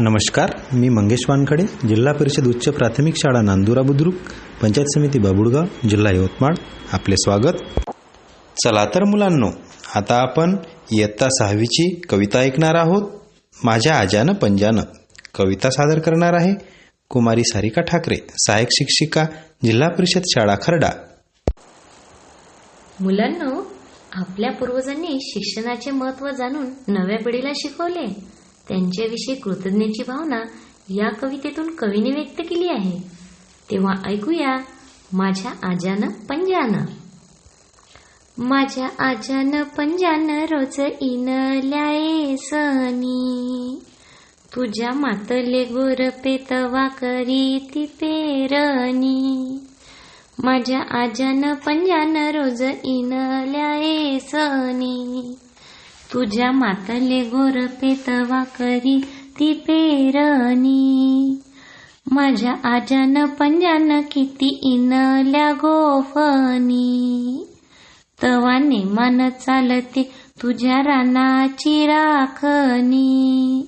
नमस्कार मी मंगेश वानखडे जिल्हा परिषद उच्च प्राथमिक शाळा नांदुरा बुद्रुक पंचायत समिती बाबुळगाव जिल्हा यवतमाळ. आपले स्वागत. चला तर मुलांनो आता आपण इयत्ता सहावीची कविता ऐकणार आहोत. माझ्या आजानं पंजानं कविता सादर करणार आहे. कुमारी सारिका ठाकरे सहाय्यक शिक्षिका जिल्हा परिषद शाळा खरडा. मुलांनो आपल्या पूर्वजांनी शिक्षणाचे महत्त्व जाणून नव्या पिढीला शिकवले. त्यांच्याविषयी कृतज्ञतेची भावना या कवितेतून कवीने व्यक्त केली आहे. तेव्हा ऐकूया माझ्या आजानं पंजानं. माझ्या आजानं पंजानं रोज इनल्याये सनी. तुझ्या मातले गोर पेतवा करी ती पेरणी माझ्या आजानं पंजानं रोज इनल्याये सनी. तुझ्या मातले गोर पेतवा करी ती पेरणी. माझ्या आजान पंजान किती इनल्या गोफनी तवा नेमान चालते तुझ्या रानाची राखणी.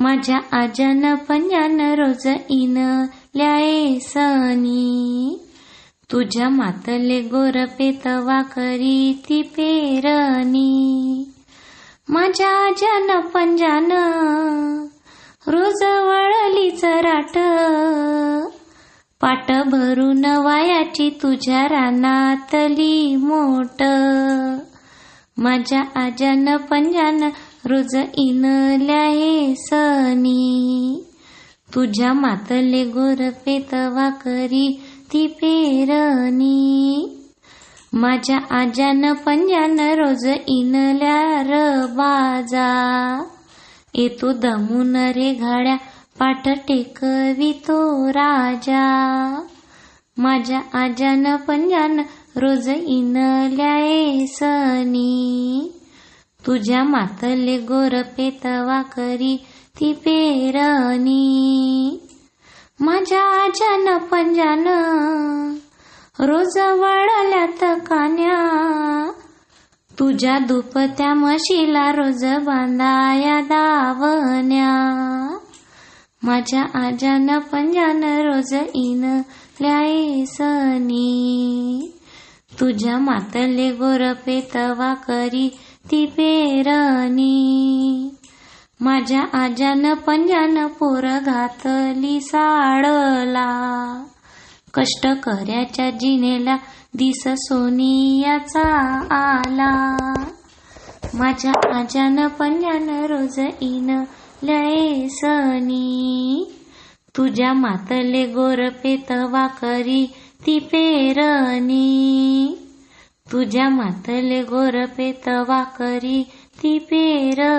माझ्या आजान पंजान रोज इनल्या सनी तुझ्या मातले गोर पेतवा करी ती पेरणी. माझ्या जन पंजान रोज वळली चराट पाट भरून वायाची तुझ्या रानातली मोट. माझ्या आजान पंजान रोज इनल्या हे सनी. तुझ्या मातले गोर पेतवा करी ती पेरणी. माझ्या आजान पंजान रोज इनल्या र बाजा येतो दमून रे घाड्या पाठ टेकवितो राजा. माझ्या आज्यानं पंजान रोज इनल्या सनी. तुझ्या मातले गोर पेतवा करी ती पेरणी. माझ्या आज्यानं पंजान रोज वळल्यात तुझ्या दुपत्या म्हशीला रोज बांधाया दावण्या माझ्या आजान पंजान रोज इन सनी तुझ्या मातले गोरपे तवा करी ती पेरणी. माझ्या आजान पंजान पोर घातली साडला. कष्ट कर्याच्या जिनेला दिस सोनियाचा आला. माझ्या आजान पंजान रोज इन सनी. तुझ्या मातले गोर पेतवा करी ती पेरणी. तुझ्या मातले गोर पेतवा ती तवा करी ती पेरणी.